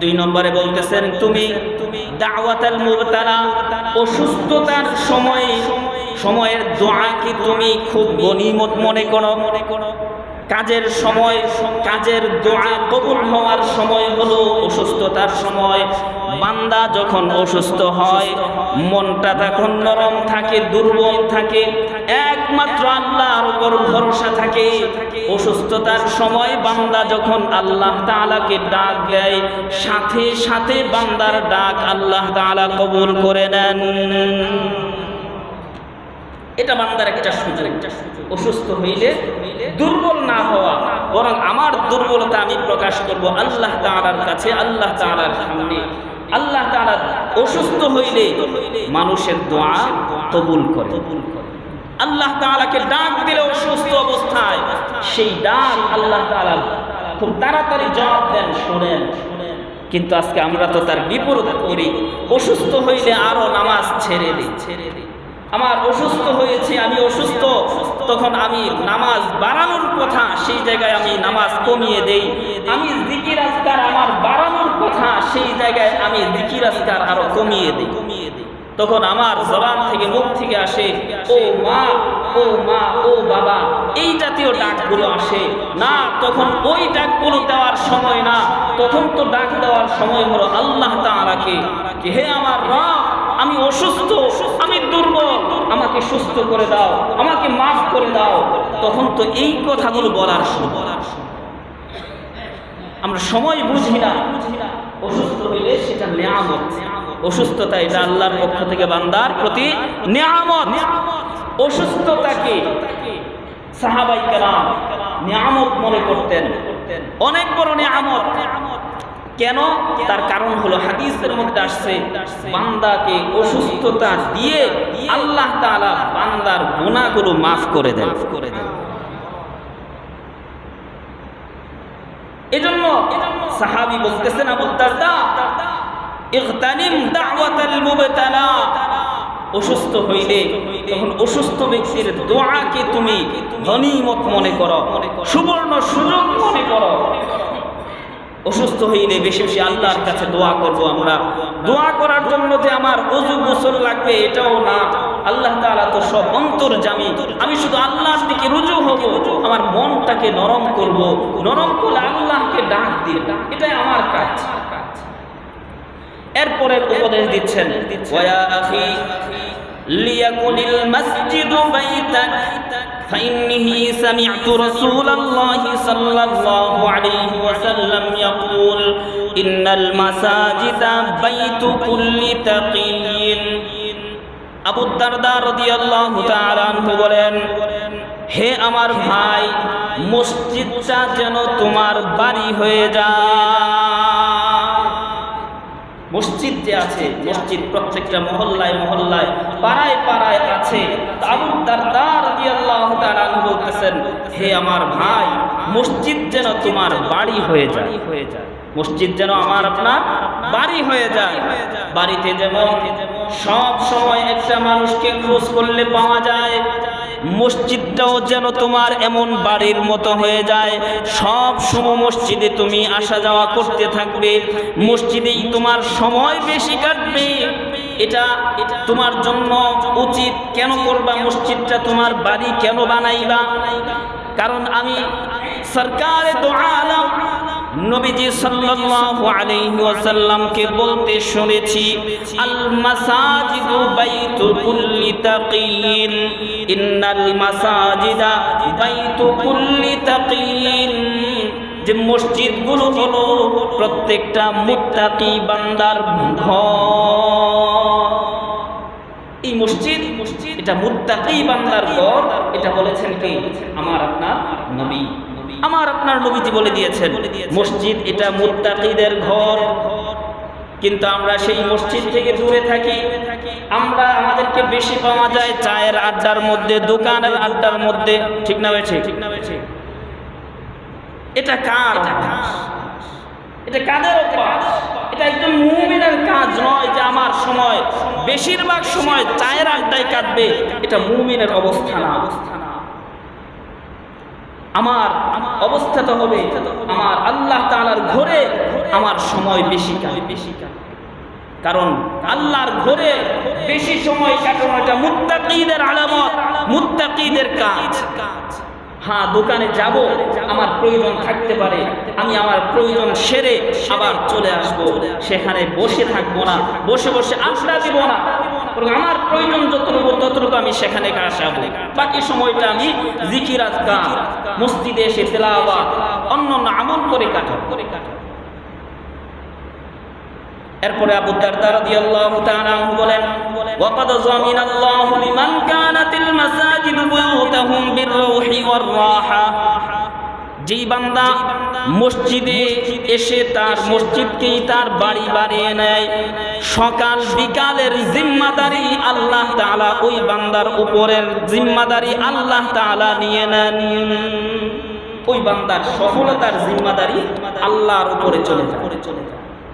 দুই নম্বরে বলতেছেন, তুমি দাওয়াতাল অসুস্থতার সময়, সময়ের দোয়া কি তুমি খুব গনিমত মনে করো মনে করো? কাজের সময়, কাজের দোয়া কবুল হওয়ার সময় হলো অসুস্থতার সময় বান্দা যখন অসুস্থ হয়, মনটা তখন নরম থাকে, দুর্বল থাকে। একমাত্র আল্লাহর উপর ভরসা থাকে। অসুস্থতার সময় বান্দা যখন আল্লাহ তাআলাকে ডাক দেয়, সাথে সাথে বান্দার ডাক আল্লাহ তাআলা কবুল করে নেন। এটা বান্দার একটা সুযোগ। অসুস্থ হইলে দুর্বল না হওয়া, বরং আমার দুর্বলতা আমি প্রকাশ করব আল্লাহ তাআলার কাছে, আল্লাহ তাআলার সামনে। আল্লাহ তাআলা অসুস্থ হইলে মানুষের দোয়া কবুল করে। আল্লাহ তাআলাকে ডাক দিলে অসুস্থ অবস্থায়। সেই ডাক আল্লাহ তাআলা খুব তাড়াতাড়ি জবাব দেন, শোনেন। কিন্তু আজকে আমরা তো তার বিপরীত করি। অসুস্থ হইলে আরও নামাজ ছেড়ে দিই। ছেড়ে দিই আমার অসুস্থ হয়েছে, আমি অসুস্থ। তখন আমি নামাজ বাড়ানোর কথা সেই জায়গায় আমি নামাজ কমিয়ে দেই। আমি জিকির আজকার আমার বাড়ানোর কথা সেই জায়গায় আমি জিকির আজকার আরও কমিয়ে দিই। কমিয়ে দিই তখন আমার জবান থেকে মুখ থেকে আসে, ও মা ও মা, ও বাবা, এই জাতীয় ডাকগুলো আসে। না, তখন ওই ডাকগুলো দেওয়ার সময় না, তখন তো ডাক দেওয়ার সময় হলো আল্লাহ যে, হে আমার রব, আমি অসুস্থ, আমি দুর্বল, আমাকে সুস্থ করে দাও, আমাকে মাফ করে দাও। তখন তো এই কথাগুলো বলার সময়। আমরা সময় বুঝি না। অসুস্থ হইলে সেটা নেয়ামত। অসুস্থতা এটা আল্লাহর পক্ষ থেকে বান্দার প্রতি নেয়ামত। অসুস্থতাকে সাহাবাই কেরাম নিয়ামত মনে করতেন। অনেক বড় নিয়ামত। কেন? তার কারণ হলো হাদিসের মধ্যে আসছে বান্দাকে অসুস্থতা দিয়ে আল্লাহ তাআলা বান্দার গুনাহগুলো মাফ করে দেন। করে দেন। এজন্য সাহাবী বলতেছেন, আবু দারদা, ইগতানিম দাওয়াতাল মুবতালা। অসুস্থ হইলে তখন অসুস্থ ব্যক্তির দোয়াকে তুমি গনিমত মনে করো, সুবর্ণ সুযোগ মনে করো। অসুস্থ হইলে বেশি বেশি আল্লাহর কাছে দোয়া করব আমরা। দোয়া করার জন্য যে আমার অজু গোসল লাগবে এটাও না। আল্লাহ তাআলা তো সব অন্তর জামি আমি শুধু আল্লাহর দিকে রুজু হব আমার মনটাকে নরম করব নরম করলে আল্লাহকে ডাক দিব এটাই আমার কাজ এরপরের উপদেশ দিচ্ছেন ওয়া আখি লিয়াকুনিল মাসজিদু বাইতাক فإنه سمعت رسول الله صلى الله عليه وسلم يقول إن المساجد بيت كل تقي আবু দারদা রাদিয়াল্লাহু তাআলা আনহু বলেন হে আমার ভাই, মসজিদটা যেন তোমার বাড়ি হয়ে যায়। মসজিদ যে আছে, মসজিদ প্রত্যেকটা মহল্লায় মহল্লায়, পাড়ায় পাড়ায় আছে। বলতেছেন, হে আমার ভাই, মসজিদ যেন তোমার বাড়ি হয়ে যায় হয়ে যায়। মসজিদ যেন আমার আপনার বাড়ি হয়ে যায়। বাড়িতে যেমন সব সময় একটা মানুষকে খোঁজ করলে পাওয়া যায় মসজিদটাও যেন তোমার এমন বাড়ির মতো হয়ে যায়। সব সময় মসজিদে তুমি আসা যাওয়া করতে থাকবে। মসজিদেই তোমার সময় বেশি কাটবে। এটা তোমার জন্য উচিত কেন করবা মসজিদটা? তোমার বাড়ি কেন বানাইবা? কারণ আমি সরকারে তো আলম। নবীজি সাল্লাল্লাহু আলাইহি ওয়াসাল্লামকে বলতে শুনেছি আল মাসাজিদু বাইতু কুল্লি তাকিয়িন ইন্নাল মাসাজিদা বাইতু কুল্লি তাকিয়িন যে মসজিদগুলো হলো প্রত্যেকটা মুত্তাকি বান্দার ঘর। এই মসজিদ মসজিদ, এটা মুত্তাকি বান্দার ঘর, এটা বলেছেন কি? আমার আপনার নবী। আমার আপনার নবীজি বলে দিয়েছেন মসজিদ এটা মুত্তাকিদের ঘর। কিন্তু আমরা সেই মসজিদ থেকে দূরে থাকি। আমরা আমাদেরকে বেশি পাওয়া যায় চায়ের আড্ডার মধ্যে দোকানের আড্ডার মধ্যে। ঠিক না হয়েছে ঠিক না হয়েছে এটা কার? এটা কাদের এটা একদম মুমিনের কাজ নয় যে আমার সময় বেশিরভাগ সময় চায়ের আড্ডায় কাটবে। এটা মুমিনের অবস্থা না অবস্থা আমার অবস্থাটা হবে আমার আল্লাহ তাআলার ঘরে আমার সময় বেশি বেশি কারণ আল্লাহর ঘরে বেশি সময় কাটানোটা মুত্তাকিদের আলামত, মুত্তাকিদের কাজ। হ্যাঁ দোকানে যাব, আমার প্রয়োজন থাকতে পারে। আমি আমার প্রয়োজন সেরে আবার চলে আসব। সেখানে বসে থাকব না, বসে বসে আড্ডা দিব না। আমার প্রয়োজন যতটুকু, ততটুকু আমি সেখানে কাটাবো বাকি সময়টা আমি জিকির আজকার মসজিদে এসে তেলাওয়াত, অন্য অন্য আমল করে কাটাবো। করে এরপরে আবু দারদা রাদিয়াল্লাহু তাআলা বলেন, ওয়াকাদ যামিনা আল্লাহু লিমান কানাতিল মাসাজিদু বুয়ুতাহুম বিররূহি ওয়ার রাহা। যেই বান্দা মসজিদে এসে তার মসজিদকেই তার বাড়ি বানিয়ে নেয়। সকাল, বিকালের জিম্মাদারি আল্লাহ তাআলা ওই বান্দার উপরের জিম্মাদারি আল্লাহ তাআলা নিয়ে নেন। ওই বান্দার সফলতার জিম্মাদারি আল্লাহর উপরে চলে চলে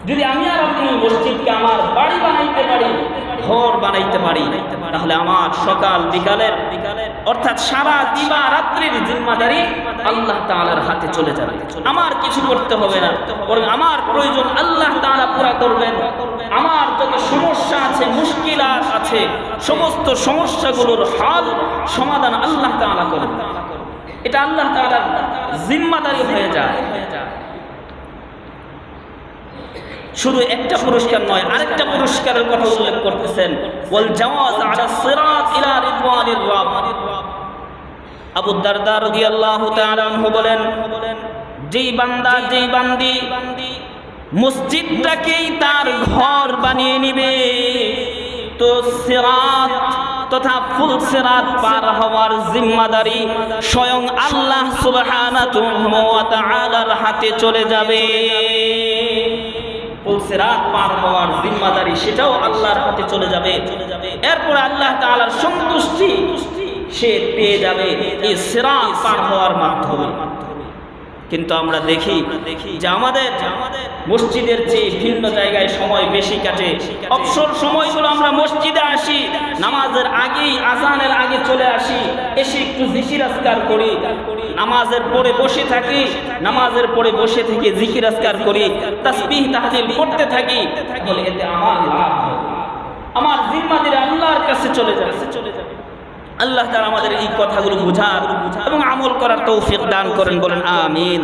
যদি আমি আর আপনি মসজিদকে আমার বাড়ি বানাইতে পারি, ঘর বানাইতে পারি, তাহলে আমার সকাল বিকালের বিকালের অর্থাৎ সারা দিবা রাত্রির জিম্মাদারি আল্লাহ তাআলার হাতে চলে যাবে। আমার কিছু করতে হবে না। বরং আমার প্রয়োজন আল্লাহ তাআলা পুরা করবেন। আমার যত সমস্যা আছে মুশকিলাত আছে, সমস্ত সমস্যাগুলোর হাল সমাধান আল্লাহ তাআলা করবেন এটা আল্লাহ তাআলার জিম্মাদারি হয়ে যায়। শুধু একটা পুরস্কার নয়, আরেকটা পুরস্কারের কথা উল্লেখ করতেছেন। ওয়াল জাওয়াজ আলা সিরাত ইলা রিদওয়ানির আবু দারদা রাদিয়াল্লাহু তাআলা আনহু বলেন, যেই বান্দা, যেই বান্দি মসজিদটাকেই তার ঘর বানিয়ে নিবে, তো সিরাত তথা ফুল সিরাত পার হওয়ার জিম্মাদারি স্বয়ং আল্লাহ তাআলার হাতে চলে যাবে। পুলসিরাত পার হওয়ার জিম্মাদারি সেটাও আল্লাহর হাতে চলে যাবে চলে যাবে। এরপর আল্লাহ তাআলার সন্তুষ্টি সে পেয়ে যাবে এই সিরাত পার হওয়ার মাধ্যমে। কিন্তু আমরা দেখি যে আমাদের মসজিদের চেয়ে ভিন্ন জায়গায় সময় বেশি কাটে। অবসর সময়গুলো আমরা মসজিদে আসি, নামাজের আগেই আজানের আগে চলে আসি, এসে একটু জিকির আজকার করি। নামাজের পরে বসে থাকি, নামাজের পরে বসে থেকে জিকির আজকার করি, তাসবিহ, তাহলিল করতে থাকি। এতে আমার আমার জিম্মাদির আল্লাহর কাছে চলে যাবে চলে যাবে আল্লাহ তারা আমাদের এই কথাগুলো বোঝার এবং আমল করার তৌফিক দান করেন বলেন আমিন।